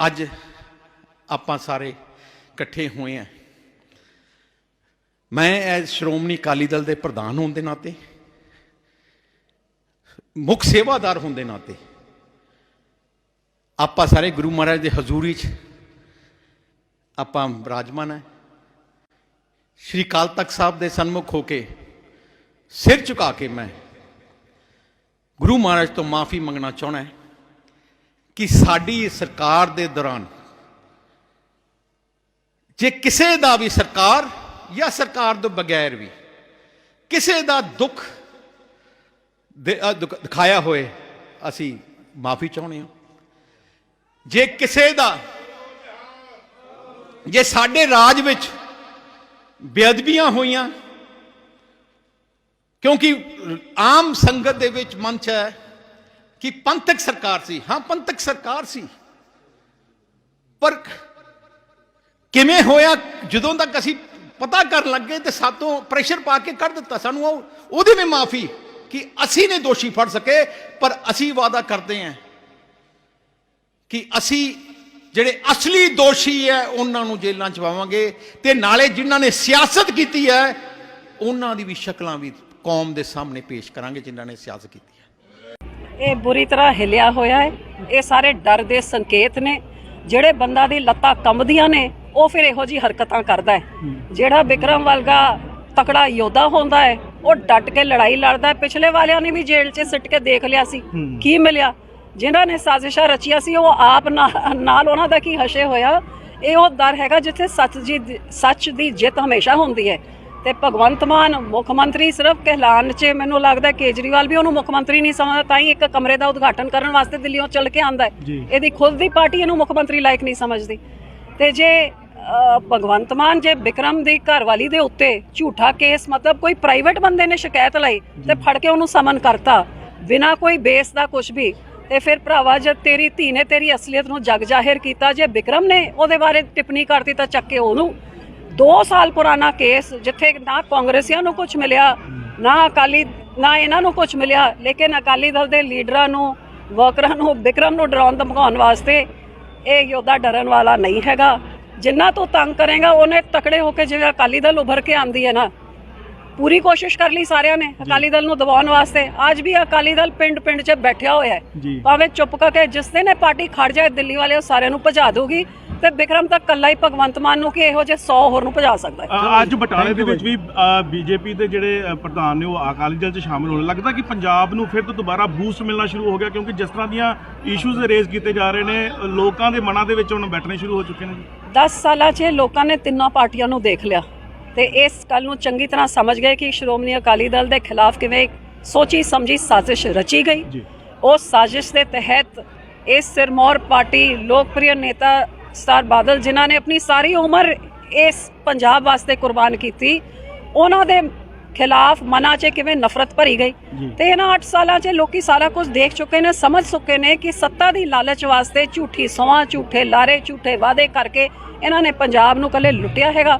ਅੱਜ ਆਪਾਂ ਸਾਰੇ ਇਕੱਠੇ ਹੋਏ ਆ। ਮੈਂ ਐਜ਼ ਸ਼੍ਰੋਮਣੀ ਅਕਾਲੀ ਦਲ ਦੇ ਪ੍ਰਧਾਨ ਹੋਣ ਦੇ ਨਾਤੇ, ਮੁੱਖ ਸੇਵਾਦਾਰ ਹੋਣ ਦੇ ਨਾਤੇ, ਆਪਾਂ ਸਾਰੇ ਗੁਰੂ ਮਹਾਰਾਜ ਦੇ ਹਜ਼ੂਰੀ 'ਚ ਆਪਾਂ ਬਿਰਾਜਮਾਨ ਹੈ ਸ਼੍ਰੀ ਕਾਲ ਤਖਤ ਸਾਹਿਬ ਦੇ ਸਨਮੁਖ ਹੋ ਕੇ ਸਿਰ ਝੁਕਾ ਕੇ ਮੈਂ ਗੁਰੂ ਮਹਾਰਾਜ ਤੋਂ ਮਾਫੀ ਮੰਗਣਾ ਚਾਹਣਾ ਹੈ। ਕਿ ਸਾਡੀ ਸਰਕਾਰ ਦੇ ਦੌਰਾਨ ਜੇ ਕਿਸੇ ਦਾ ਵੀ ਸਰਕਾਰ ਜਾਂ ਸਰਕਾਰ ਤੋਂ ਬਗੈਰ ਵੀ ਕਿਸੇ ਦਾ ਦੁੱਖ ਦਿਖਾਇਆ ਹੋਏ, ਅਸੀਂ ਮਾਫੀ ਚਾਹੁੰਦੇ ਹਾਂ। ਜੇ ਕਿਸੇ ਦਾ, ਜੇ ਸਾਡੇ ਰਾਜ ਵਿੱਚ ਬੇਅਦਬੀਆਂ ਹੋਈਆਂ, ਕਿਉਂਕਿ ਆਮ ਸੰਗਤ ਦੇ ਵਿੱਚ ਮਨ ਚ ਹੈ ਕਿ ਪੰਥਕ ਸਰਕਾਰ ਸੀ। ਹਾਂ, ਪੰਥਕ ਸਰਕਾਰ ਸੀ। ਪਰ ਕਿਵੇਂ ਹੋਇਆ, ਜਦੋਂ ਤੱਕ ਅਸੀਂ ਪਤਾ ਕਰਨ ਲੱਗੇ ਤੇ ਸਾਤੋਂ ਪ੍ਰੈਸ਼ਰ ਪਾ ਕੇ ਕੱਢ ਦਿੱਤਾ, ਸਾਨੂੰ ਉਹ ਉਹਦੀ ਵੀ ਮਾਫੀ ਕਿ ਅਸੀਂ ਨੇ ਦੋਸ਼ੀ ਫੜ ਸਕੇ, ਪਰ ਅਸੀਂ ਵਾਅਦਾ ਕਰਦੇ ਹਾਂ ਕਿ ਅਸੀਂ ਜਿਹੜੇ ਅਸਲੀ ਦੋਸ਼ੀ ਹੈ, ਉਹਨਾਂ ਨੂੰ ਜੇਲ੍ਹਾਂ ਚ ਪਾਵਾਂਗੇ ਤੇ ਨਾਲੇ ਜਿਨ੍ਹਾਂ ਨੇ ਸਿਆਸਤ ਕੀਤੀ ਹੈ, ਉਹਨਾਂ ਦੀ ਵੀ ਸ਼ਕਲਾਂ ਵੀ ਕੌਮ ਦੇ ਸਾਹਮਣੇ ਪੇਸ਼ ਕਰਾਂਗੇ, ਜਿਨ੍ਹਾਂ ਨੇ ਸਿਆਸਤ ਕੀਤੀ। ਇਹ ਬੁਰੀ ਤਰ੍ਹਾਂ ਹਿਲਿਆ ਹੋਇਆ ਹੈ। ਇਹ ਸਾਰੇ ਡਰ ਦੇ ਸੰਕੇਤ ਨੇ। ਜਿਹੜੇ ਬੰਦਾ ਦੀ ਲੱਤਾਂ ਕੰਬਦੀਆਂ ਨੇ ਉਹ ਫਿਰ ਇਹੋ ਜੀ ਹਰਕਤਾਂ ਕਰਦਾ ਹੈ। ਜਿਹੜਾ ਵਿਕਰਮ ਵਰਗਾ ਤਕੜਾ ਯੋਧਾ ਹੁੰਦਾ ਹੈ ਉਹ ਡਟ ਕੇ ਲੜਾਈ ਲੜਦਾ ਹੈ। ਪਿਛਲੇ ਵਾਲਿਆਂ ਨੇ ਵੀ ਜੇਲ੍ਹ 'ਚ ਸਿੱਟ ਕੇ ਦੇਖ ਲਿਆ ਸੀ। ਕੀ ਮਿਲਿਆ? ਜਿਨ੍ਹਾਂ ਨੇ ਸਾਜ਼ਿਸ਼ਾਂ ਰਚੀਆਂ ਸੀ ਉਹ ਆਪ ਨਾਲ ਉਹਨਾਂ ਦਾ ਕੀ ਹਸ਼ੇ ਹੋਇਆ? ਇਹ ਉਹ ਦਰ ਹੈਗਾ ਜਿੱਥੇ ਸੱਚ ਜੀ ਦੀ- ਸੱਚ ਦੀ ਜਿੱਤ ਹਮੇਸ਼ਾ ਹੁੰਦੀ ਹੈ। ਤੇ ਭਗਵੰਤ ਮਾਨ ਮੁੱਖ ਮੰਤਰੀ ਸਿਰਫ ਕਹਿਲਾਨ 'ਚ ਮੈਨੂੰ ਲੱਗਦਾ ਕੇਜਰੀਵਾਲ ਵੀ ਉਹਨੂੰ ਮੁੱਖ ਮੰਤਰੀ ਨਹੀਂ ਸਮਝਦਾ ਤਾਂ ਹੀ ਇੱਕ ਕਮਰੇ ਦਾ ਉਦਘਾਟਨ ਕਰਨ ਵਾਸਤੇ ਦਿੱਲੀੋਂ ਚੱਲ ਕੇ ਆਂਦਾ ਹੈ। ਇਹਦੀ ਖੁਦ ਦੀ ਪਾਰਟੀ ਇਹਨੂੰ ਮੁੱਖ ਮੰਤਰੀ ਲਾਇਕ ਨਹੀਂ ਸਮਝਦੀ। ਤੇ ਜੇ ਭਗਵੰਤ ਮਾਨ ਜੇ ਵਿਕਰਮ ਦੀ ਘਰਵਾਲੀ ਦੇ ਉੱਤੇ ਝੂਠਾ ਕੇਸ ਮਤਲਬ ਕੋਈ ਪ੍ਰਾਈਵੇਟ ਬੰਦੇ ਨੇ ਸ਼ਿਕਾਇਤ ਲਈ ਤੇ ਫੜ ਕੇ ਉਹਨੂੰ ਸਮਨ ਕਰਤਾ ਬਿਨਾ ਕੋਈ ਬੇਸ ਦਾ ਕੁਝ ਵੀ ਤੇ ਫਿਰ ਭਰਾਵਾ ਜਦ ਤੇਰੀ ਧੀ ਨੇ ਤੇਰੀ ਅਸਲੀਅਤ ਨੂੰ ਜਗ ਜ਼ਾਹਿਰ ਕੀਤਾ ਜੇ ਵਿਕਰਮ ਨੇ ਉਹਦੇ ਬਾਰੇ ਟਿੱਪਣੀ ਕਰਤੀ ਤਾਂ ਚੱਕ ਕੇ ਉਹਨੂੰ। 2 ਸਾਲ ਪੁਰਾਣਾ ਕੇਸ ਜਿੱਥੇ ਨਾ ਕਾਂਗਰਸੀਆਂ ਨੂੰ ਕੁਝ ਮਿਲਿਆ ਨਾ ਅਕਾਲੀ ਨਾ ਇਹਨਾਂ ਨੂੰ ਕੁਝ ਮਿਲਿਆ ਲੇਕਿਨ ਅਕਾਲੀ ਦਲ ਦੇ ਲੀਡਰਾਂ ਨੂੰ ਵਰਕਰਾਂ ਨੂੰ ਵਿਕਰਮ ਨੂੰ ਡਰਾਉਣ ਧਮਕਾਉਣ ਵਾਸਤੇ ਇਹ ਯੋਧਾ ਡਰਨ ਵਾਲਾ ਨਹੀਂ ਹੈਗਾ। ਜਿੰਨਾ ਤੋਂ ਤੰਗ ਕਰੇਗਾ ਉਹਨੇ ਤਕੜੇ ਹੋ ਕੇ ਜਿਵੇਂ ਅਕਾਲੀ ਦਲ ਉਭਰ ਕੇ ਆਂਦੀ ਹੈ ਨਾ ਪੂਰੀ ਕੋਸ਼ਿਸ਼ ਕਰ ਲਈ ਸਾਰਿਆਂ ਨੇ ਅਕਾਲੀ ਦਲ ਨੂੰ ਦਬਾਉਣ ਵਾਸਤੇ। ਅੱਜ ਵੀ ਅਕਾਲੀ ਦਲ ਪਿੰਡ ਪਿੰਡ 'ਚ ਬੈਠਿਆ ਹੋਇਆ ਹੈ। ਭਾਵੇਂ ਚੁੱਪ ਕਰਕੇ ਜਿਸ ਦਿਨ ਇਹ ਪਾਰਟੀ ਖੜ ਜਾਏ ਦਿੱਲੀ ਵਾਲੇ ਉਹ ਸਾਰਿਆਂ ਨੂੰ ਭਜਾ ਦੋਗੀ ਤੇ ਵਿਕਰਮ ਤਾਂ ਕੱਲਾ ਹੀ ਭਗਵੰਤ ਮਾਨ ਨੂੰ ਕਿ ਇਹੋ ਜਿਹੇ 100 ਹੋਰ ਨੂੰ ਭਜਾ ਸਕਦਾ ਹੈ? ਅ, ਅੱਜ ਬਟਾਲੇ ਦੇ ਵਿੱਚ ਵੀ ਬੀਜੇਪੀ ਦੇ ਜਿਹੜੇ ਅ, ਪ੍ਰਧਾਨ ਨੇ ਉਹ ਅਕਾਲੀ ਦਲ 'ਚ ਸ਼ਾਮਲ ਹੋਣ ਲੱਗਦਾ ਕਿ ਪੰਜਾਬ ਨੂੰ ਫਿਰ ਤੋਂ ਦੁਬਾਰਾ ਬੂਸਟ ਮਿਲਣਾ ਸ਼ੁਰੂ ਹੋ ਗਿਆ ਕਿਉਂਕਿ ਜਿਸ ਤਰ੍ਹਾਂ ਦੀਆਂ ਇਸ਼ੂਜ਼ ਰੇਜ਼ ਕੀਤੇ ਜਾ ਰਹੇ ਨੇ ਅ, ਲੋਕਾਂ ਦੇ ਮਨਾਂ ਦੇ ਵਿੱਚ ਹੁਣ ਬੈਠਣੇ ਸ਼ੁਰੂ ਹੋ ਚੁੱਕੇ ਨੇ ਜੀ। 10 ਸਾਲਾਂ 'ਚ ਲੋਕਾਂ ਨੇ ਤਿੰਨਾਂ ਪਾਰਟੀਆਂ ਨੂੰ ਦੇਖ ਲਿਆ। ਤੇ ਇਸ ਗੱਲ ਨੂੰ ਚੰਗੀ ਤਰ੍ਹਾਂ ਸਮਝ ਗਏ ਕਿ ਸ਼੍ਰੋਮਣੀ ਅਕਾਲੀ ਦਲ ਦੇ ਖਿਲਾਫ ਕਿਵੇਂ ਇੱਕ ਸੋਚੀ ਸਮਝੀ ਸਾਜ਼ਿਸ਼ ਰਚੀ ਗਈ। ਜੀ। ਉਸ ਸਾਜ਼ਿਸ਼ ਦੇ ਤਹਿਤ ਇਸ ਸਿਰਮੌਰ ਪਾਰਟੀ ਲੋਕਪ੍ਰਿਯ ਨੇਤਾ ਸਰ ਬਾਦਲ ਜਿਨ੍ਹਾਂ ਨੇ ਆਪਣੀ ਸਾਰੀ ਉਮਰ ਇਸ ਪੰਜਾਬ ਵਾਸਤੇ ਕੁਰਬਾਨ ਕੀਤੀ ਉਹਨਾਂ ਦੇ ਖਿਲਾਫ ਮਨਾਂ 'ਚ ਕਿਵੇਂ ਨਫ਼ਰਤ ਭਰੀ ਗਈ। ਤੇ ਇਹਨਾਂ 8 ਸਾਲਾਂ 'ਚ ਲੋਕੀ ਸਾਰਾ ਕੁਝ ਦੇਖ ਚੁੱਕੇ ਨੇ ਸਮਝ ਚੁੱਕੇ ਨੇ ਕਿ ਸੱਤਾ ਦੀ ਲਾਲਚ ਵਾਸਤੇ ਝੂਠੀ ਸੌਹਾਂ ਝੂਠੇ ਲਾਰੇ ਝੂਠੇ ਵਾਅਦੇ ਕਰਕੇ ਇਹਨਾਂ ਨੇ ਪੰਜਾਬ ਨੂੰ ਕੱਲੇ ਲੁੱਟਿਆ ਹੈਗਾ